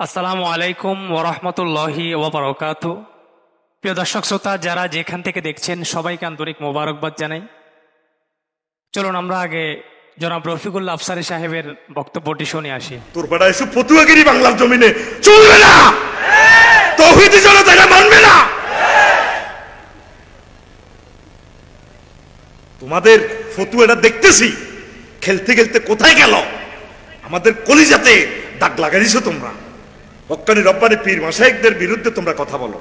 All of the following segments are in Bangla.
আসসালামু আলাইকুম ওরহমতুল্লাহি ওবরাকাত। প্রিয় দর্শক শ্রোতা, যারা যেখান থেকে দেখছেন, সবাইকে আন্তরিক মোবারকবাদ জানাই। চলুন আমরা আগে জনাব রফিকুল্লা আফসারি সাহেবের বক্তব্যটি শুনে আসি। তোর বেটা এসব ফতুয়াগিরি বাংলার জমিনে চলবে না! তৌহিদি জনতা এটা মানবে না! তোমাদের ফতুয়াটা দেখতেছি, খেলতে খেলতে কোথায় গেল? আমাদের কলিজাতে দাগ লাগাইছো তোমরা। হক্কানি রব্বানি পীর মাসাইকদের বিরুদ্ধে তোমরা কথা বলো।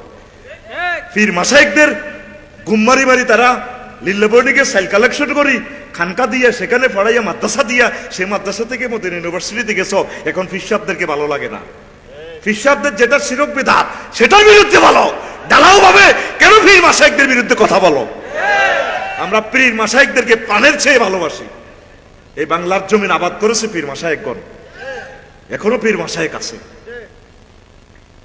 পীর মাসাইকদের গুম্মারি মারি তারা লিল্লাবর্ণিকে সেল কালেকশন করি, খানকা দিয়া, সেখানে পড়াইয়া, মাদ্রাসা দিয়া, সে মাদ্রাসা থেকে মদিনা ইউনিভার্সিটিতে গেছো, এখন ফিসাবদেরকে ভালো লাগে না। ফিসাবদের যেটা শিরক বিধাত সেটার বিরুদ্ধে বলো। ডালাও ভাবে, কেন পীর মাসাইকদের বিরুদ্ধে কথা বলো? আমরা পীর মাসাইকদেরকে প্রাণের চেয়ে ভালোবাসি। এই বাংলার জমিন আবাদ করেছে পীর মাসায়েকগণ এখনও পীর মাসায়েক আছে।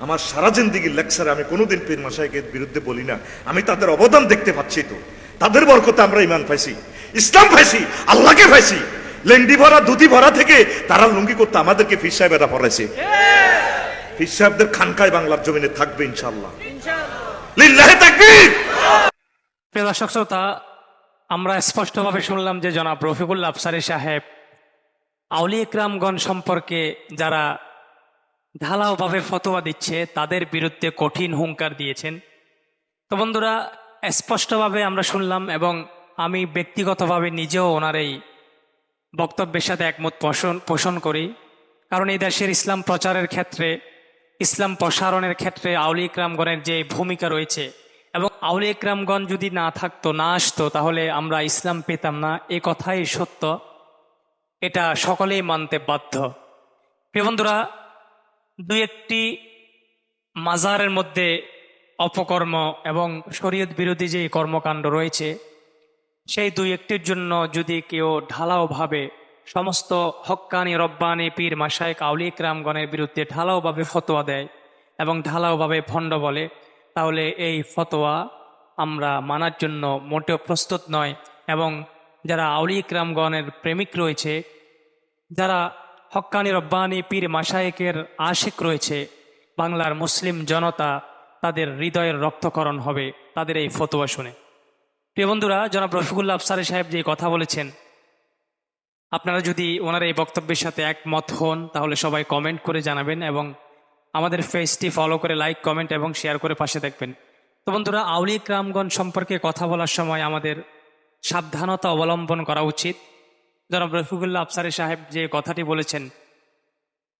আমার সারা জিন্দিগির লেকচারে আমি কোনোদিন পীর মাসায়েকের বিরুদ্ধে বলি না। আমি তাদের অবদান দেখতে পাচ্ছি তো। তাদের বরকতে আমরা ইমান পাইছি, ইসলাম পাইছি, আল্লাহকে পাইছি। লেন্ডি ভরা, দুধি ভরা থেকে তারা লুঙ্গি করতে আমাদেরকে ফির সাহেবেরা পড়াইছে ফির সাহেবদের খানকায় বাংলার জমিনে থাকবে ইনশাল্লাহ লিল্লাহে প্রিয় দর্শক শ্রোতা, আমরা স্পষ্টভাবে শুনলাম যে জনাব রফিকুল্লা আফসারি সাহেব আউলি ইকরামগণ সম্পর্কে যারা ঢালাওভাবে ফতোয়া দিচ্ছে, তাদের বিরুদ্ধে কঠিন হুঙ্কার দিয়েছেন। তো বন্ধুরা, স্পষ্টভাবে আমরা শুনলাম এবং আমি ব্যক্তিগতভাবে নিজেও ওনার এই বক্তব্যের সাথে একমত পোষণ পোষণ করি। কারণ এই দেশের ইসলাম প্রচারের ক্ষেত্রে, ইসলাম প্রসারণের ক্ষেত্রে আউলি ইকরামগণের যে ভূমিকা রয়েছে এবং আউলি ইকরামগণ যদি না থাকতো, না আসতো, তাহলে আমরা ইসলাম পেতাম না। এ কথাই সত্য। এটা সকলেই মানতে বাধ্য। প্রিয় বন্ধুরা দুই একটি মাজারের মধ্যে অপকর্ম এবং শরীয়ত বিরোধী যে কর্মকাণ্ড রয়েছে, সেই দুই একটির জন্য যদি কেউ ঢালাওভাবে সমস্ত হক্কানি রব্বানি পীর মাসায়ক আউলি ইকরামগণের বিরুদ্ধে ঢালাওভাবে ফতোয়া দেয় এবং ঢালাওভাবে ভণ্ড বলে, তাহলে এই ফতোয়া আমরা মানার জন্য মোটেও প্রস্তুত নয়। এবং যারা আউলি ইকরামগণের প্রেমিক রয়েছে, যারা হক্কানি রব্বানি পীর মাসায়েকের আশিক রয়েছে। বাংলার মুসলিম জনতা তাদের হৃদয়ের রক্তকরণ হবে, তাদের এই ফতোয়া শুনে। প্রিয় বন্ধুরা, জনাব রফিকুল্লা আফসারি সাহেব যে কথা বলেছেন, আপনারা যদি ওনার এই বক্তব্যের সাথে একমত হন, তাহলে সবাই কমেন্ট করে জানাবেন এবং আমাদের ফেসটি ফলো করে লাইক, কমেন্ট এবং শেয়ার করে পাশে দেখবেন। তো বন্ধুরা আউলিক রামগণ সম্পর্কে কথা বলার সময় আমাদের সাবধানতা অবলম্বন করা উচিত। জনাব রফিকুল্লা আফসারি সাহেব যে কথাটি বলেছেন,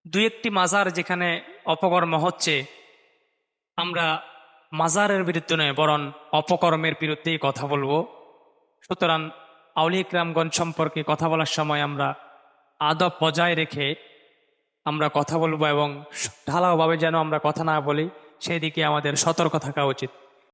দুই একটি মাজার যেখানে অপকর্ম হচ্ছে, আমরা মাজারের বিরুদ্ধে নয় বরং অপকর্মের বিরুদ্ধেই কথা বলব। সুতরাং আউলিক রামগঞ্জ সম্পর্কে কথা বলার সময় আমরা আদব বজায় রেখে আমরা কথা বলব এবং ঢালাওভাবে যেন আমরা কথা না বলি সেই দিকে আমাদের সতর্ক থাকা উচিত।